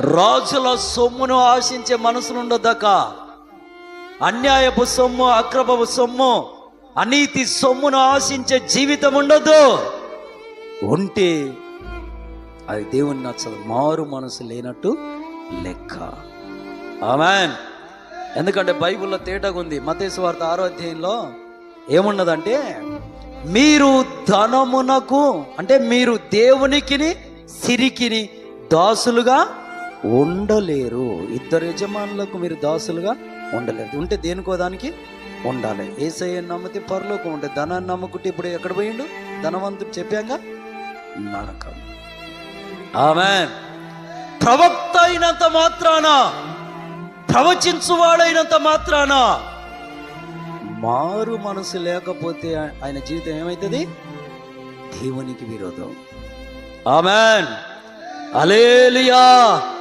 రాజుల సొమ్మును ఆశించే మనసునుండదక అన్యాయపు సొమ్ము అక్రమపు సొమ్ము అనీతి సొమ్మును ఆశించే జీవితం ఉండదు ఉంటే అది దేవుని నచ్చదు మారు మనసు లేనట్టు లెక్క. ఆమెన్. ఎందుకంటే బైబిల్లో తేటగా ఉంది మతేశ్వార్త ఆరో అధ్యాయంలో ఏమున్నదంటే మీరు ధనమునకు అంటే మీరు దేవునికిని సిరికిని దాసులుగా ఉండలేరు. ఇద్దరు యజమానులకు మీరు దాసులుగా ఉండలేరు. ఉంటే దేనికో దానికి ఉండాలి. ఏసయ్య నమ్మితే పరలోకం ఉంటే ధనాన్ని నమ్ముకుంటే ఇప్పుడు ఎక్కడ పోయిండు? ధనవంతుడు చెప్పాక నరకం. ఆమె ప్రవక్త అయినంత మాత్రాన ప్రవచించువాడైనంత మాత్రాన మారు మనసు లేకపోతే ఆయన జీవితం ఏమవుతుంది దేవునికి విరోధం. ఆమెన్. అలేలియా